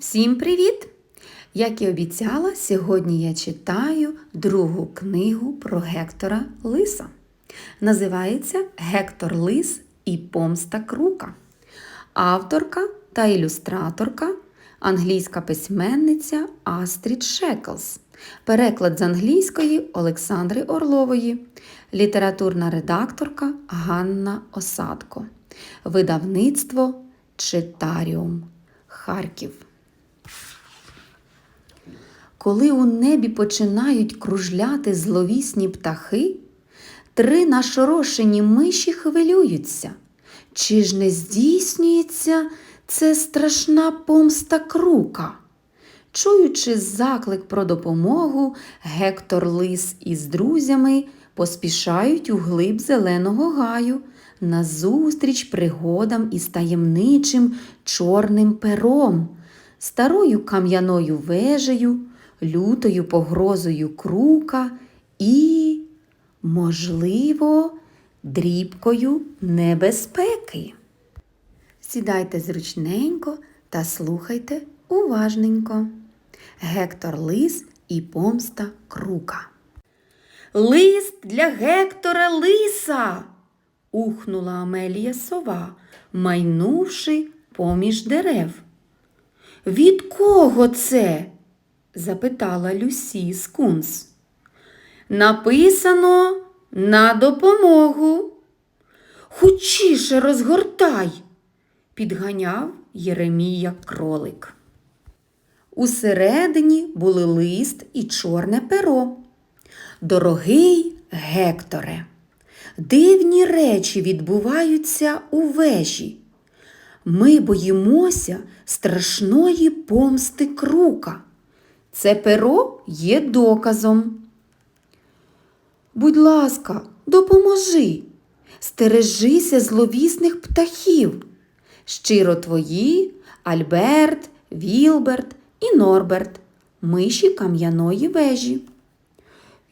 Всім привіт! Як і обіцяла, сьогодні я читаю другу книгу про Гектора Лиса. Називається Гектор Лис і Помста Крука. Авторка та ілюстраторка англійська письменниця Астрід Шеклс. Переклад з англійської Олександри Орлової, літературна редакторка Ганна Осадко. Видавництво Читаріум Харків. Коли у небі починають кружляти зловісні птахи, три нашорошені миші хвилюються. Чи ж не здійснюється це страшна помста крука? Чуючи заклик про допомогу, Гектор Лис із друзями поспішають у глиб зеленого гаю назустріч пригодам із таємничим чорним пером, старою кам'яною вежею, лютою погрозою крука і, можливо, дрібкою небезпеки. Сідайте зручненько та слухайте уважненько. Гектор Лис і помста крука. Лист для Гектора Лиса. ухнула Амелія сова, майнувши поміж дерев. Від кого це? Запитала Люсі Скунс. Написано на допомогу. Хучіше розгортай, підганяв Єремія кролик. Усередині були лист і чорне перо. Дорогий Гекторе, дивні речі відбуваються у вежі. Ми боїмося страшної помсти крука. Це перо є доказом. Будь ласка, допоможи, стережися зловісних птахів. Щиро твої Альберт, Вілберт і Норберт, миші кам'яної вежі.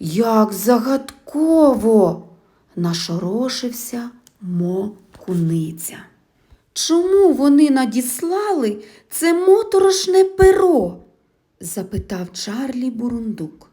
Як загадково! нашорошився Мо куниця. Чому вони надіслали це моторошне перо? Запитав Чарлі Бурундук.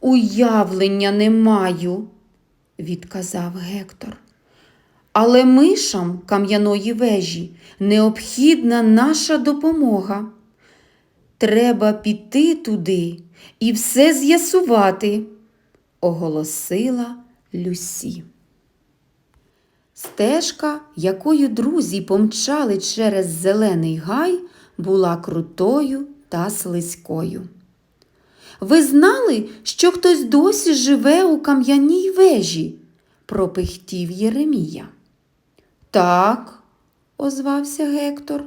Уявлення не маю, відказав Гектор. Але мишам кам'яної вежі необхідна наша допомога. Треба піти туди і все з'ясувати, оголосила Люсі. Стежка, якою друзі помчали через зелений гай, була крутою та слизькою. Ви знали, що хтось досі живе у кам'яній вежі? пропихтів Єремія. Так, озвався Гектор.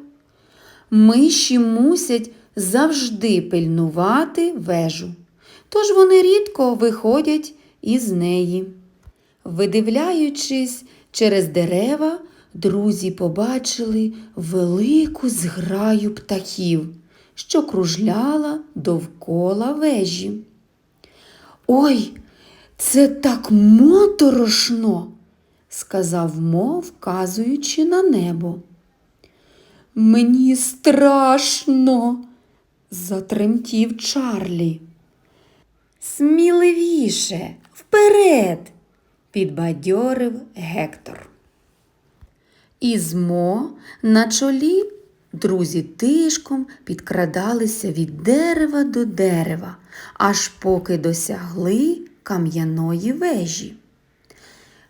Миші мусять завжди пильнувати вежу, тож вони рідко виходять із неї. Видивляючись через дерева, друзі побачили велику зграю птахів, що кружляла довкола вежі. Ой, це так моторошно, сказав Мо, вказуючи на небо. Мені страшно, затремтів Чарлі. Сміливіше, вперед, підбадьорив Гектор. Із Мо на чолі друзі тишком підкрадалися від дерева до дерева, аж поки досягли кам'яної вежі.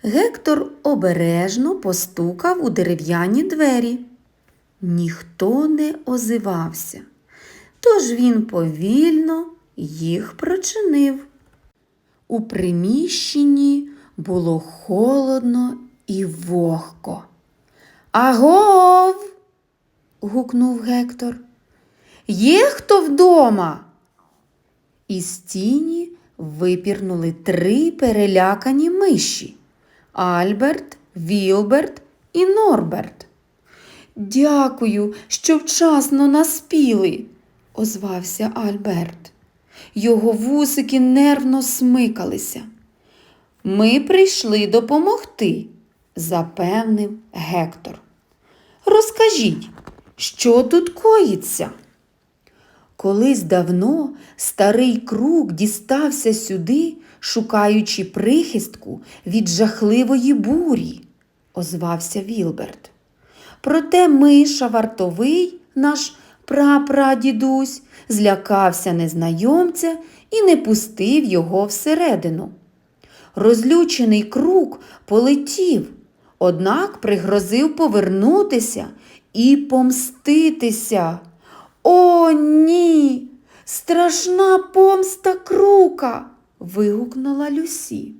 Гектор обережно постукав у дерев'яні двері. Ніхто не озивався, тож він повільно їх прочинив. У приміщенні було холодно і вогко. Агов. Гукнув Гектор. Є хто вдома? Із тіні випірнули три перелякані миші Альберт, Вілберт і Норберт. Дякую, що вчасно наспіли, озвався Альберт. Його вусики нервно смикалися. Ми прийшли допомогти, запевнив Гектор. Розкажіть, що тут коїться? Колись давно старий круг дістався сюди, шукаючи прихистку від жахливої бурі, озвався Вілберт. Проте миша вартовий, наш прапрадідусь, злякався незнайомця і не пустив його всередину. Розлючений круг полетів, однак пригрозив повернутися і помститися. О, ні! Страшна помста крука. вигукнула Люсі.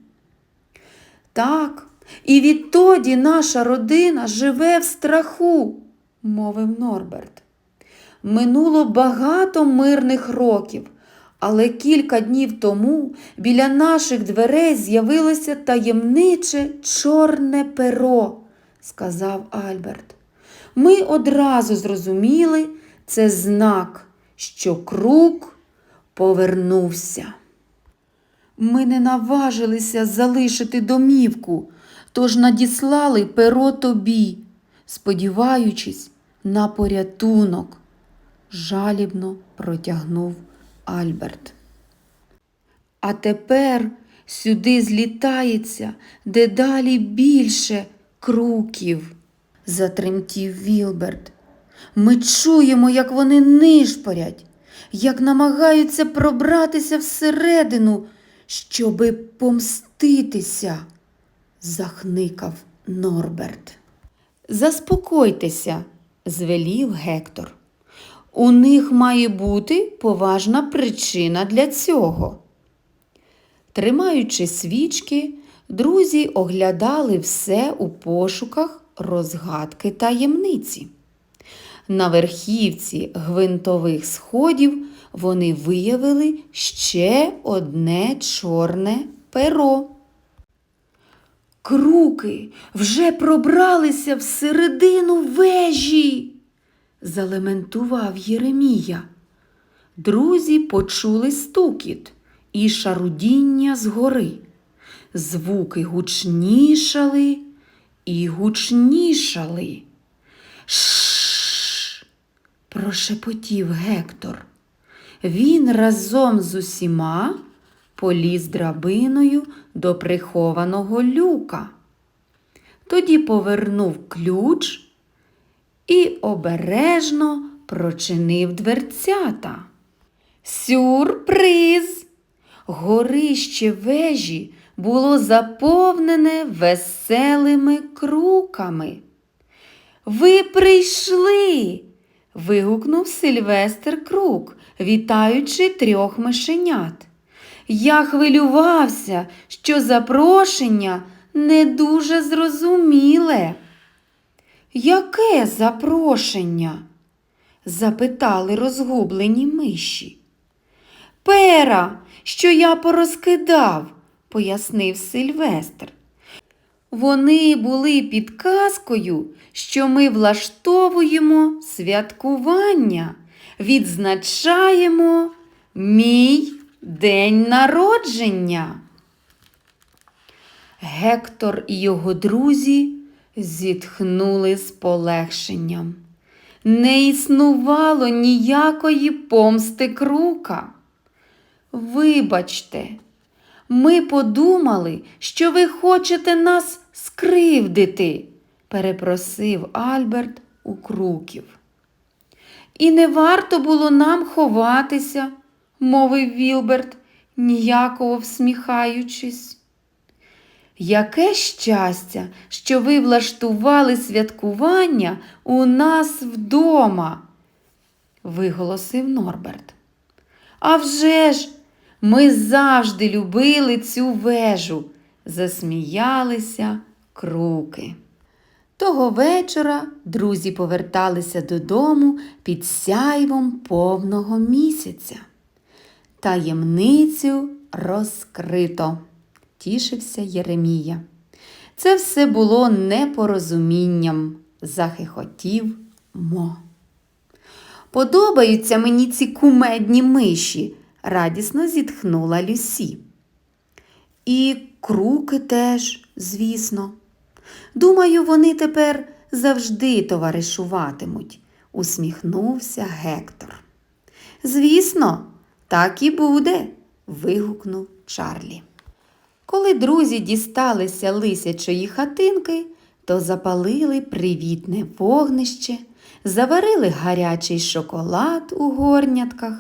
Так, і відтоді наша родина живе в страху, мовив Норберт. Минуло багато мирних років, але кілька днів тому біля наших дверей з'явилося таємниче чорне перо, сказав Альберт. Ми одразу зрозуміли, це знак, що круг повернувся. Ми не наважилися залишити домівку, тож надіслали перо тобі, сподіваючись на порятунок, жалібно протягнув Альберт. А тепер сюди злітається дедалі більше круків, затремтів Вілберт. Ми чуємо, як вони нишпорять, як намагаються пробратися всередину, щоби помститися, захникав Норберт. Заспокойтеся, звелів Гектор. У них має бути поважна причина для цього. Тримаючи свічки, друзі оглядали все у пошуках розгадки таємниці. На верхівці гвинтових сходів вони виявили ще одне чорне перо. Круки вже пробралися всередину вежі, залементував Єремія. Друзі почули стукіт і шарудіння згори. Звуки гучнішали і гучнішали. Шш, прошепотів Гектор. Він разом з усіма поліз драбиною до прихованого люка. Тоді повернув ключ і обережно прочинив дверцята. Сюрприз! Горище вежі було заповнене веселими круками. Ви прийшли. вигукнув Сильвестр Крук, вітаючи трьох мишенят. Я хвилювався, що запрошення не дуже зрозуміле. Яке запрошення? запитали розгублені миші. Пера, що я порозкидав, пояснив Сильвестр. Вони були підказкою, що ми влаштовуємо святкування, відзначаємо мій день народження. Гектор і його друзі зітхнули з полегшенням. Не існувало ніякої помсти крука. Вибачте, ми подумали, що ви хочете нас скривдити, перепросив Альберт у круків. І не варто було нам ховатися, мовив Вілберт, ніяково всміхаючись. Яке щастя, що ви влаштували святкування у нас вдома, виголосив Норберт. «А вже ж, ми завжди любили цю вежу, засміялися круки. Того вечора друзі поверталися додому під сяйвом повного місяця. Таємницю розкрито, тішився Єремія. Це все було непорозумінням, захихотів Мо. Подобаються мені ці кумедні миші, радісно зітхнула Люсі. І круки теж, звісно. Думаю, вони тепер завжди товаришуватимуть, усміхнувся Гектор. Звісно, так і буде. вигукнув Чарлі. Коли друзі дісталися лисячої хатинки, то запалили привітне вогнище, заварили гарячий шоколад у горнятках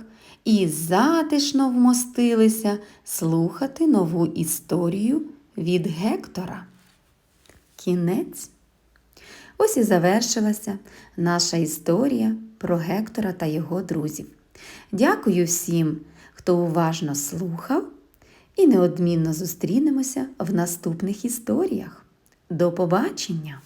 і затишно вмостилися слухати нову історію від Гектора. Кінець. Ось і завершилася наша історія про Гектора та його друзів. Дякую всім, хто уважно слухав, і неодмінно зустрінемося в наступних історіях. До побачення!